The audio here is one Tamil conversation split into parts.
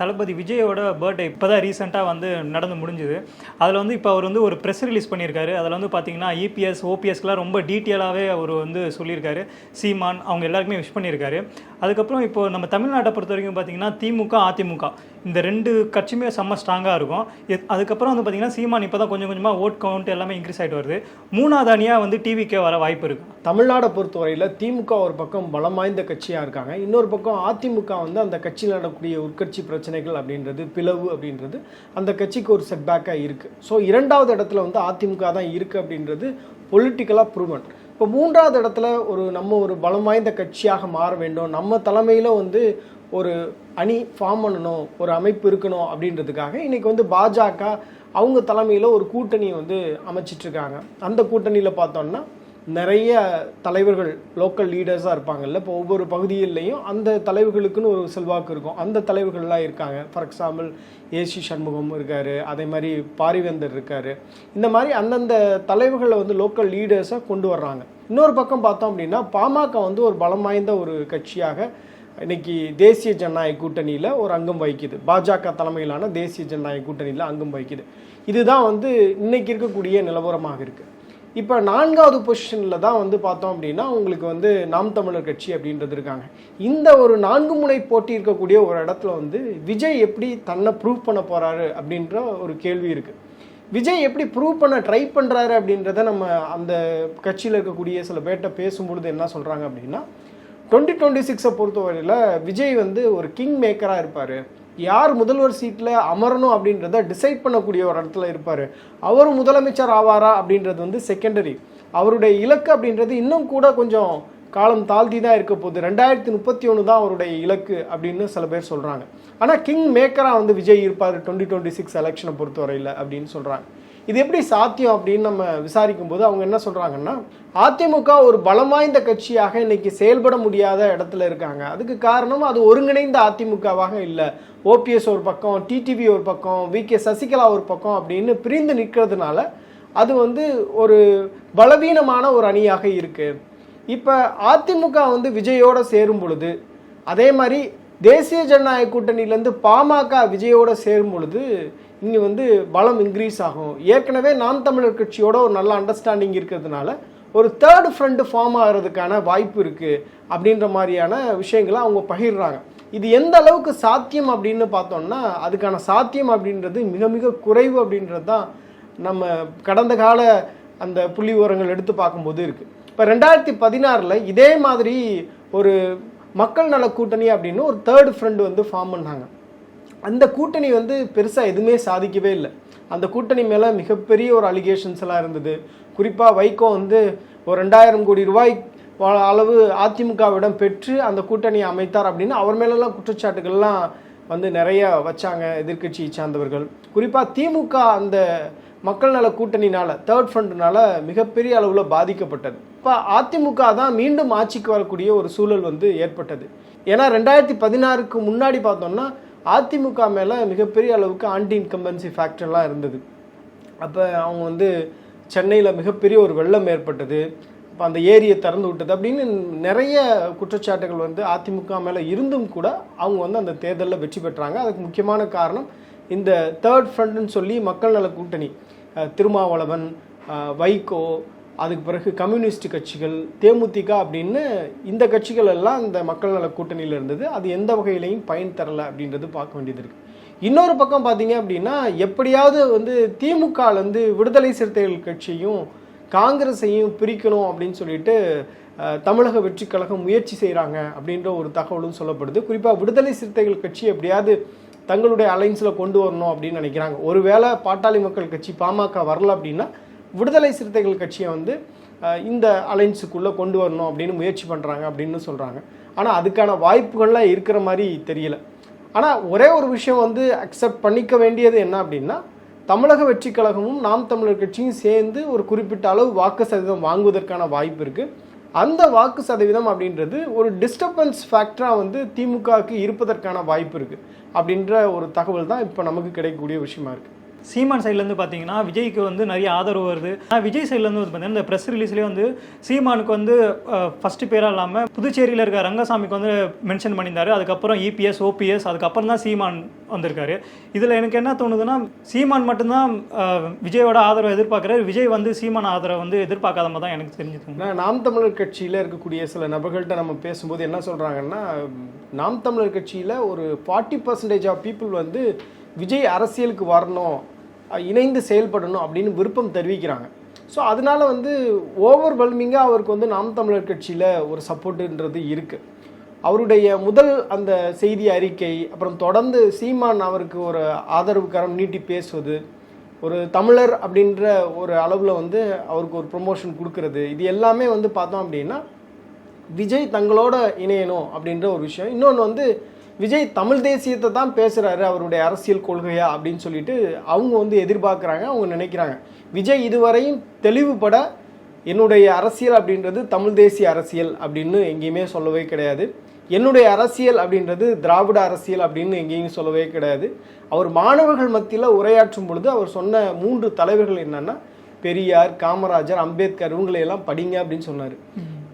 தளபதி விஜயோட பர்த்டே இப்போ தான் ரீசெண்டாக வந்து நடந்து முடிஞ்சுது. அதில் வந்து இப்போ அவர் வந்து ஒரு ப்ரெஸ் ரிலீஸ் பண்ணியிருக்காரு. அதில் வந்து பார்த்தீங்கன்னா இபிஎஸ் ஓபிஎஸ்க்கெலாம் ரொம்ப டீட்டெயிலாகவே அவர் வந்து சொல்லியிருக்காரு. சீமான் அவங்க எல்லாருக்குமே விஷ் பண்ணியிருக்காரு. அதுக்கப்புறம் இப்போ நம்ம தமிழ்நாட்டை பொறுத்த வரைக்கும் பார்த்தீங்கன்னா திமுக அதிமுக. இந்த ரெண்டு கட்சியுமே செம்ம ஸ்ட்ராங்காக இருக்கும். அதுக்கப்புறம் வந்து பார்த்தீங்கன்னா சீமான் இப்போ தான் கொஞ்சம் கொஞ்சமாக ஓட் கவுண்ட் எல்லாமே இன்க்ரீஸ் ஆகிட்டு வருது. மூணாவது அணியாக வந்து டிவிக்கே வர வாய்ப்பு இருக்குது தமிழ்நாடை பொறுத்தவரையில் திமுக ஒரு பக்கம் பலம் வாய்ந்த கட்சியாக இருக்காங்க. இன்னொரு பக்கம் அதிமுக வந்து அந்த கட்சியில் நடக்கூடிய உட்கட்சி பிரச்சனைகள் அப்படின்றது பிளவு அப்படின்றது அந்த கட்சிக்கு ஒரு செட்பேக்காக இருக்குது ஸோ இரண்டாவது இடத்துல வந்து அதிமுக தான் இருக்குது அப்படின்றது பொலிட்டிக்கலாக ப்ரூவன் இப்போ மூன்றாவது இடத்துல ஒரு நம்ம ஒரு பலம் வாய்ந்த கட்சியாக மாற வேண்டும். நம்ம தலைமையில் வந்து ஒரு அணி ஃபார்ம் பண்ணணும் ஒரு அமைப்பு இருக்கணும் அப்படின்றதுக்காக இன்னைக்கு வந்து பாஜக அவங்க தலைமையில் ஒரு கூட்டணி வந்து அமைச்சிட்டு இருக்காங்க. அந்த கூட்டணியில் பார்த்தோம்னா நிறைய தலைவர்கள் லோக்கல் லீடர்ஸாக இருப்பாங்கல்ல. இப்போ ஒவ்வொரு பகுதியிலையும் அந்த தலைவர்களுக்குன்னு ஒரு செல்வாக்கு இருக்கும். அந்த தலைவர்கள்லாம் இருக்காங்க. ஃபார் எக்ஸாம்பிள் ஏசி சண்முகம் இருக்கார். அதே மாதிரி பாரிவேந்தர் இருக்கார். இந்த மாதிரி அந்தந்த தலைவர்களை வந்து லோக்கல் லீடர்ஸை கொண்டு வர்றாங்க. இன்னொரு பக்கம் பார்த்தோம் அப்படின்னா பாமக வந்து ஒரு பலம் வாய்ந்த ஒரு கட்சியாக இன்னைக்கு தேசிய ஜனநாயக கூட்டணியில் ஒரு அங்கம் வகிக்குது. பாஜக தலைமையிலான தேசிய ஜனநாயக கூட்டணியில் அங்கம் வகிக்குது. இதுதான் வந்து இன்னைக்கு இருக்கக்கூடிய நிலவரமாக இருக்குது இப்போ நான்காவது பொசிஷனில் தான் வந்து பார்த்தோம் அப்படின்னா உங்களுக்கு வந்து நாம் தமிழர் கட்சி அப்படின்றது இருக்காங்க. இந்த ஒரு நான்கு முனை போட்டி இருக்கக்கூடிய ஒரு இடத்துல வந்து விஜய் எப்படி தன்னை ப்ரூவ் பண்ண போகிறாரு அப்படின்ற ஒரு கேள்வி இருக்குது விஜய் எப்படி ப்ரூவ் பண்ண ட்ரை பண்ணுறாரு அப்படின்றத நம்ம அந்த கட்சியில் இருக்கக்கூடிய சில பேர்கிட்ட பேசும்பொழுது என்ன சொல்கிறாங்க அப்படின்னா டுவெண்ட்டி டுவெண்ட்டி சிக்ஸை பொறுத்தவரையில் விஜய் வந்து ஒரு கிங் மேக்கராக இருப்பார். யார் முதல்வர் சீட்டில் அமரணும் அப்படின்றத டிசைட் பண்ணக்கூடிய ஒரு இடத்துல இருப்பார். அவர் முதலமைச்சர் ஆவாரா அப்படின்றது வந்து செகண்டரி அவருடைய இலக்கு அப்படின்றது இன்னும் கூட கொஞ்சம் காலம் தாழ்த்தி தான் இருக்க போகுது. ரெண்டாயிரத்தி முப்பத்தி ஒன்று தான் அவருடைய இலக்கு அப்படின்னு சில பேர் சொல்கிறாங்க ஆனால் கிங் மேக்கராக வந்து விஜய் இருப்பார் டுவெண்ட்டி டுவெண்ட்டி சிக்ஸ் எலெக்ஷனை பொறுத்தவரையில் அப்படின்னு சொல்கிறாங்க இது எப்படி சாத்தியம் அப்படின்னு நம்ம விசாரிக்கும் போது அவங்க என்ன சொல்றாங்கன்னா அதிமுக ஒரு பலம் வாய்ந்த கட்சியாக இன்னைக்கு செயல்பட முடியாத இடத்துல இருக்காங்க. அதுக்கு காரணம் அது ஒருங்கிணைந்த அதிமுகவாக இல்லை. ஓபிஎஸ் ஒரு பக்கம் டிடிவி ஒரு பக்கம் வி கே சசிகலா ஒரு பக்கம் அப்படின்னு பிரிந்து நிற்கிறதுனால அது வந்து ஒரு பலவீனமான ஒரு அணியாக இருக்கு. இப்போ அதிமுக வந்து விஜயோட சேரும் பொழுது அதே மாதிரி தேசிய ஜனநாயக கூட்டணியிலேருந்து பாமக விஜயோட சேரும் பொழுது இங்கே வந்து பலம் இன்க்ரீஸ் ஆகும். ஏற்கனவே நாம் தமிழர் கட்சியோட ஒரு நல்ல அண்டர்ஸ்டாண்டிங் இருக்கிறதுனால ஒரு தேர்ட் ஃப்ரண்ட் ஃபார்ம் ஆகிறதுக்கான வாய்ப்பு இருக்குது அப்படின்ற மாதிரியான விஷயங்களை அவங்க பகிர்றாங்க. இது எந்த அளவுக்கு சாத்தியம் அப்படின்னு பார்த்தோம்னா அதுக்கான சாத்தியம் அப்படின்றது மிக மிக குறைவு அப்படின்றது தான் நம்ம கடந்த கால அந்த புள்ளி விவரங்கள் எடுத்து பார்க்கும்போது இருக்குது இப்போ ரெண்டாயிரத்தி பதினாறில் இதே மாதிரி ஒரு மக்கள் நல கூட்டணி அப்படின்னு ஒரு தேர்ட் ஃப்ரெண்டு வந்து ஃபார்ம் பண்ணாங்க. அந்த கூட்டணி வந்து பெருசாக எதுவுமே சாதிக்கவே இல்லை. அந்த கூட்டணி மேலே மிகப்பெரிய ஒரு அலிகேஷன்ஸ் எல்லாம் இருந்தது. குறிப்பாக வைகோ வந்து ஒரு ரெண்டாயிரம் கோடி ரூபாய் அளவு அதிமுகவிடம் பெற்று அந்த கூட்டணியை அமைத்தார் அப்படின்னு அவர் மேலெல்லாம் குற்றச்சாட்டுகள்லாம் வந்து நிறைய வச்சாங்க எதிர்க்கட்சியை சார்ந்தவர்கள். குறிப்பாக திமுக அந்த மக்கள் நல கூட்டணினால தேர்ட் ஃப்ரண்ட்னால மிகப்பெரிய அளவில் பாதிக்கப்பட்டது. இப்போ அதிமுக தான் மீண்டும் ஆட்சிக்கு வரக்கூடிய ஒரு சூழல் வந்து ஏற்பட்டது. ஏன்னா ரெண்டாயிரத்தி பதினாறுக்கு முன்னாடி பார்த்தோம்னா அதிமுக மேலே மிகப்பெரிய அளவுக்கு ஆன்டி இன்கம்பன்சி ஃபேக்டர்லாம் இருந்தது. அப்போ அவங்க வந்து சென்னையில் மிகப்பெரிய ஒரு வெள்ளம் ஏற்பட்டது. இப்போ அந்த ஏரியை திறந்து விட்டது அப்படின்னு நிறைய குற்றச்சாட்டுகள் வந்து அதிமுக மேலே இருந்தும் கூட அவங்க வந்து அந்த தேர்தலில் வெற்றி பெற்றாங்க. அதுக்கு முக்கியமான காரணம் இந்த தேர்ட் ஃப்ரண்ட்னு சொல்லி மக்கள் நல கூட்டணி திருமாவளவன் வைகோ அதுக்கு பிறகு கம்யூனிஸ்ட் கட்சிகள் தேமுதிக அப்படின்னு இந்த கட்சிகள் எல்லாம் இந்த மக்கள் நல கூட்டணியில் இருந்தது. அது எந்த வகையிலையும் பயன் தரல அப்படின்றது பார்க்க வேண்டியது இருக்கு. இன்னொரு பக்கம் பார்த்தீங்க அப்படின்னா எப்படியாவது வந்து திமுகலேருந்து விடுதலை சிறுத்தைகள் கட்சியும் காங்கிரஸையும் பிரிக்கணும் அப்படின்னு சொல்லிட்டு தமிழக வெற்றி கழகம் முயற்சி செய்கிறாங்க அப்படின்ற ஒரு தகவலும் சொல்லப்படுது. குறிப்பாக விடுதலை சிறுத்தைகள் கட்சி எப்படியாவது தங்களுடைய அலைன்ஸில் கொண்டு வரணும் அப்படின்னு நினைக்கிறாங்க. ஒருவேளை பாட்டாளி மக்கள் கட்சி பாமக வரல அப்படின்னா விடுதலை சிறுத்தைகள் கட்சியை வந்து இந்த அலைன்ஸுக்குள்ளே கொண்டு வரணும் அப்படின்னு முயற்சி பண்ணுறாங்க அப்படின்னு சொல்கிறாங்க ஆனால் அதுக்கான வாய்ப்புகள்லாம் இருக்கிற மாதிரி தெரியல. ஆனால் ஒரே ஒரு விஷயம் வந்து அக்செப்ட் பண்ணிக்க வேண்டியது என்ன அப்படின்னா தமிழக வெற்றி கழகமும் நாம் தமிழர் கட்சியும் சேர்ந்து ஒரு குறிப்பிட்ட அளவு வாக்கு சதவீதம் வாங்குவதற்கான வாய்ப்பு இருக்குது அந்த வாக்கு சதவீதம் அப்படின்றது ஒரு டிஸ்டர்பன்ஸ் ஃபேக்டராக வந்து திமுகவுக்கு இருப்பதற்கான வாய்ப்பு இருக்குது அப்படின்ற ஒரு தகவல் தான் இப்போ நமக்கு கிடைக்கக்கூடிய விஷயமா இருக்குது சீமான் சைட்லேருந்து பார்த்தீங்கன்னா விஜய்க்கு வந்து நிறைய ஆதரவு வருது. ஆனால் விஜய் சைட்லேருந்து வந்து பார்த்தீங்கன்னா இந்த ப்ரெஸ் ரிலீஸ்லேயே வந்து சீமானுக்கு வந்து ஃபஸ்ட்டு பேராக இல்லாமல் புதுச்சேரியில் இருக்க ரங்கசாமிக்கு வந்து மென்ஷன் பண்ணியிருந்தாரு. அதுக்கப்புறம் இபிஎஸ் ஓபிஎஸ் அதுக்கப்புறம் தான் சீமான் வந்திருக்காரு. இதில் எனக்கு என்ன தோணுதுன்னா சீமான் மட்டும்தான் விஜயோட ஆதரவை எதிர்பார்க்குறாரு. விஜய் வந்து சீமான் ஆதரவை வந்து எதிர்பார்க்காத மாதிரி தான் எனக்கு தெரிஞ்சு தோணுது நாம் தமிழர் கட்சியில் இருக்கக்கூடிய சில நபர்கள்ட்ட நம்ம பேசும்போது என்ன சொல்கிறாங்கன்னா நாம் தமிழர் கட்சியில் ஒரு ஃபார்ட்டி பர்சன்டேஜ் ஆஃப் பீப்புள் வந்து விஜய் அரசியலுக்கு வரணும். இணைந்து செயல்படணும் அப்படின்னு விருப்பம் தெரிவிக்கிறாங்க. ஸோ அதனால வந்து ஓவர் வெல்மிங்காக அவருக்கு வந்து நாம் தமிழர் கட்சியில் ஒரு சப்போர்ட்டுன்றது இருக்குது அவருடைய முதல் அந்த செய்தி அறிக்கை அப்புறம் தொடர்ந்து சீமான் அவருக்கு ஒரு ஆதரவு கரம் நீட்டி பேசுவது ஒரு தமிழர் அப்படின்ற ஒரு அளவில் வந்து அவருக்கு ஒரு ப்ரொமோஷன் கொடுக்கறது இது எல்லாமே வந்து பார்த்தோம் அப்படின்னா விஜய் தங்களோட இணையணும் அப்படின்ற ஒரு விஷயம். இன்னொன்று வந்து விஜய் தமிழ் தேசியத்தை தான் பேசுகிறாரு அவருடைய அரசியல் கொள்கையா அப்படின்னு சொல்லிட்டு அவங்க வந்து எதிர்பார்க்குறாங்க அவங்க நினைக்கிறாங்க. விஜய் இதுவரையும் தெளிவுபட என்னுடைய அரசியல் அப்படின்றது தமிழ் தேசிய அரசியல் அப்படின்னு எங்கேயுமே சொல்லவே கிடையாது. என்னுடைய அரசியல் அப்படின்றது திராவிட அரசியல் அப்படின்னு எங்கேயும் சொல்லவே கிடையாது. அவர் மாணவர்கள் மத்தியில் உரையாற்றும் பொழுது அவர் சொன்ன மூன்று தலைவர்கள் என்னன்னா பெரியார் காமராஜர் அம்பேத்கர் இவங்களையெல்லாம் படிங்க அப்படின்னு சொன்னார்.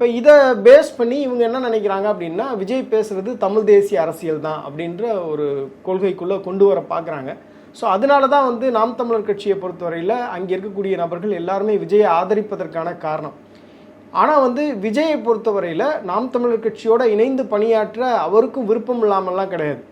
இப்போ இதை பேஸ் பண்ணி இவங்க என்ன நினைக்கிறாங்க அப்படின்னா விஜய் பேசுறது தமிழ் தேசிய அரசியல் தான் அப்படின்ற ஒரு கொள்கைக்குள்ளே கொண்டு வர பார்க்குறாங்க ஸோ அதனால தான் வந்து நாம் தமிழர் கட்சியை பொறுத்தவரையில் அங்கே இருக்கக்கூடிய நபர்கள் எல்லாருமே விஜயை ஆதரிப்பதற்கான காரணம். ஆனால் வந்து விஜயை பொறுத்தவரையில் நாம் தமிழர் கட்சியோட இணைந்து பணியாற்ற அவருக்கும் விருப்பம் இல்லாமல்லாம் கிடையாது.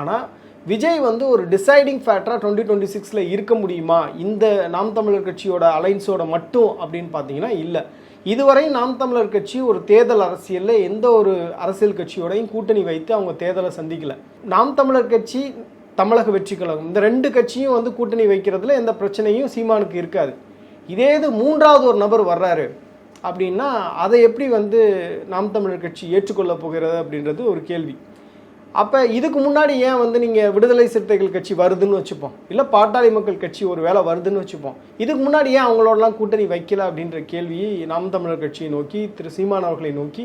ஆனால் விஜய் வந்து ஒரு டிசைடிங் ஃபேக்டராக டுவெண்ட்டி டுவெண்ட்டி சிக்ஸில் இருக்க முடியுமா? இந்த நாம் தமிழர் கட்சியோட அலைன்ஸோட மட்டும் அப்படின்னு பார்த்தீங்கன்னா இல்லை. இதுவரை நாம் தமிழர் கட்சி ஒரு தேர்தல் அரசியலில் எந்த ஒரு அரசியல் கட்சியோடையும் கூட்டணி வைத்து அவங்க தேர்தலை சந்திக்கல. நாம் தமிழர் கட்சி தமிழக வெற்றி கழகம் இந்த ரெண்டு கட்சியும் வந்து கூட்டணி வைக்கிறதுல எந்த பிரச்சனையும் சீமானுக்கு இருக்காது. இதே இது மூன்றாவது ஒரு நபர் வர்றாரு அப்படின்னா அதை எப்படி வந்து நாம் தமிழர் கட்சி ஏற்றுக்கொள்ள போகிறது அப்படின்றது ஒரு கேள்வி. அப்போ இதுக்கு முன்னாடி ஏன் வந்து நீங்கள் விடுதலை சிறுத்தைகள் கட்சி வருதுன்னு வச்சுப்போம்? இல்லை பாட்டாளி மக்கள் கட்சி ஒரு வேலை வருதுன்னு வச்சுப்போம். இதுக்கு முன்னாடி ஏன் அவங்களோடலாம் கூட்டணி வைக்கல அப்படின்ற கேள்வியை நாம் தமிழர் கட்சியை நோக்கி திரு சீமான் அவர்களை நோக்கி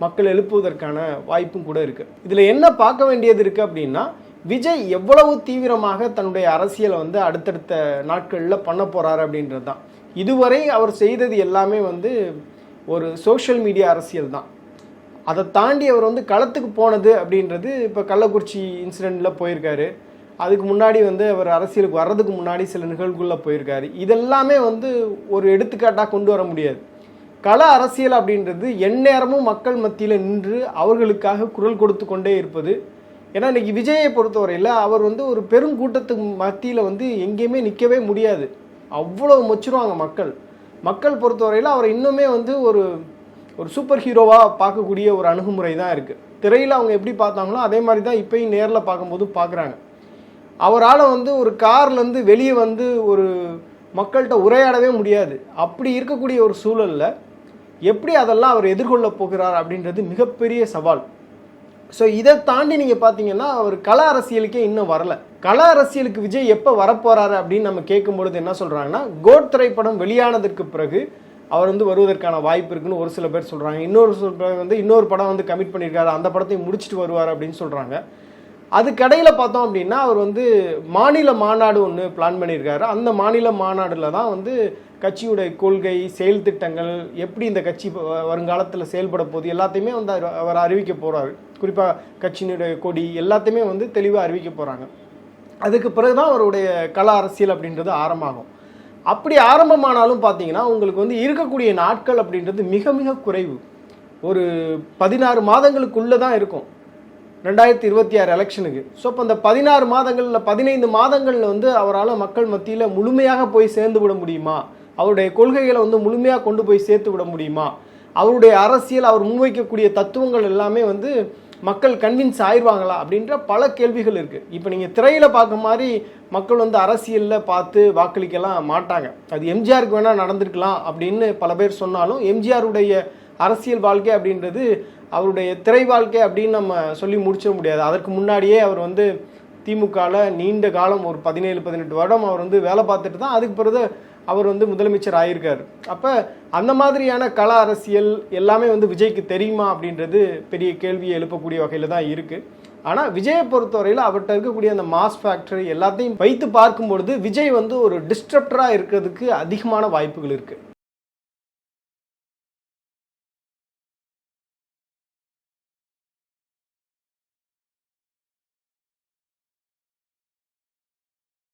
மக்கள் எழுப்புவதற்கான வாய்ப்பும் கூட இருக்குது இதில் என்ன பார்க்க வேண்டியது இருக்குது அப்படின்னா விஜய் எவ்வளவு தீவிரமாக தன்னுடைய அரசியலை வந்து அடுத்தடுத்த நாட்களில் பண்ண போகிறாரு அப்படின்றது தான் இதுவரை அவர் செய்தது எல்லாமே வந்து ஒரு சோஷியல் மீடியா அரசியல் தான் அதை தாண்டி அவர் வந்து களத்துக்கு போனது அப்படின்றது இப்போ கள்ளக்குறிச்சி இன்சிடெண்ட்டில் போயிருக்காரு. அதுக்கு முன்னாடி வந்து அவர் அரசியலுக்கு வர்றதுக்கு முன்னாடி சில நிகழ்வுகளில் போயிருக்காரு. இதெல்லாமே வந்து ஒரு எடுத்துக்காட்டாக கொண்டு வர முடியாது. கள அரசியல் அப்படின்றது எந்நேரமும் மக்கள் மத்தியில் நின்று அவர்களுக்காக குரல் கொடுத்து கொண்டே இருப்பது. ஏன்னா இன்னைக்கு விஜயை பொறுத்தவரையில் அவர் வந்து ஒரு பெருங்கூட்டத்துக்கு மத்தியில் வந்து எங்கேயுமே நிற்கவே முடியாது. அவ்வளோ மொச்சிருவாங்க மக்கள். மக்கள் பொறுத்தவரையில் அவர் இன்னுமே வந்து ஒரு ஒரு சூப்பர் ஹீரோவாக பார்க்கக்கூடிய ஒரு அணுகுமுறை தான் இருக்குது திரையில் அவங்க எப்படி பார்த்தாங்களோ அதே மாதிரி தான் இப்போயும் நேரில் பார்க்கும்போது பார்க்குறாங்க. அவரால் வந்து ஒரு கார்லேருந்து வெளியே வந்து ஒரு மக்கள்கிட்ட உரையாடவே முடியாது. அப்படி இருக்கக்கூடிய ஒரு சூழலில் எப்படி அதெல்லாம் அவர் எதிர்கொள்ள போகிறார் அப்படின்றது மிகப்பெரிய சவால். ஸோ இதை தாண்டி நீங்கள் பார்த்தீங்கன்னா அவர் கல அரசியலுக்கே இன்னும் வரல. கல அரசியலுக்கு விஜய் எப்போ வரப்போகிறாரு அப்படின்னு நம்ம கேட்கும்பொழுது என்ன சொல்கிறாங்கன்னா கோட் திரைப்படம் வெளியானதற்கு பிறகு அவர் வந்து வருவதற்கான வாய்ப்பு இருக்குன்னு ஒரு சில பேர் சொல்கிறாங்க இன்னொரு சில பேர் வந்து இன்னொரு படம் வந்து கமிட் பண்ணியிருக்காரு. அந்த படத்தையும் முடிச்சுட்டு வருவார் அப்படின்னு சொல்கிறாங்க அதுக்கடையில் பார்த்தோம் அப்படின்னா அவர் வந்து மாநில மாநாடு ஒன்று பிளான் பண்ணியிருக்காரு. அந்த மாநில மாநாடில் தான் வந்து கட்சியுடைய கொள்கை செயல் திட்டங்கள் எப்படி இந்த கட்சி வருங்காலத்தில் செயல்பட போகுது எல்லாத்தையுமே வந்து அவர் அவர் அறிவிக்க போகிறாரு குறிப்பாக கட்சியினுடைய கொடி எல்லாத்தையுமே வந்து தெளிவாக அறிவிக்க போகிறாங்க அதுக்கு பிறகு தான் அவருடைய கல அரசியல் அப்படின்றது ஆரம்பமாகும் அப்படி ஆரம்பமானாலும் பார்த்தீங்கன்னா உங்களுக்கு வந்து இருக்கக்கூடிய நாட்கள் அப்படின்றது மிக மிக குறைவு. ஒரு பதினாறு மாதங்களுக்குள்ளே தான் இருக்கும். ரெண்டாயிரத்தி இருபத்தி ஆறு எலெக்ஷனுக்கு. ஸோ இப்போ அந்த பதினாறு மாதங்களில் பதினைந்து மாதங்களில் வந்து அவரால் மக்கள் மத்தியில் முழுமையாக போய் சேர்ந்து விட முடியுமா? அவருடைய கொள்கைகளை வந்து முழுமையாக கொண்டு போய் சேர்த்து விட முடியுமா? அவருடைய அரசியல் அவர் முன்வைக்கக்கூடிய தத்துவங்கள் எல்லாமே வந்து மக்கள் கன்வின்ஸ் ஆயிடுவாங்களா அப்படின்ற பல கேள்விகள் இருக்குது இப்போ நீங்கள் திரையில் பார்க்க மாதிரி மக்கள் வந்து அரசியலில் பார்த்து வாக்களிக்கலாம் மாட்டாங்க. அது எம்ஜிஆருக்கு வேணால் நடந்திருக்கலாம் அப்படின்னு பல பேர் சொன்னாலும் எம்ஜிஆருடைய அரசியல் வாழ்க்கை அப்படின்றது அவருடைய திரை வாழ்க்கை அப்படின்னு நம்ம சொல்லி முடிச்சிட முடியாது. அதற்கு முன்னாடியே அவர் வந்து திமுகவில் நீண்ட காலம் ஒரு பதினேழு பதினெட்டு வருடம் அவர் வந்து வேலை பார்த்துட்டு தான் அதுக்கு பிறகு அவர் வந்து முதலமைச்சர் ஆயிருக்கார். அப்போ அந்த மாதிரியான கல அரசியல் எல்லாமே வந்து விஜய்க்கு தெரியுமா அப்படின்றது பெரிய கேள்வியை எழுப்பக்கூடிய வகையில் தான் இருக்குது ஆனால் விஜயை பொறுத்தவரையில் அவர்கிட்ட இருக்கக்கூடிய அந்த மாஸ் ஃபேக்டரி எல்லாத்தையும் வைத்து பார்க்கும் பொழுது விஜய் வந்து ஒரு டிஸ்ட்ரப்டராக இருக்கிறதுக்கு அதிகமான வாய்ப்புகள் இருக்குது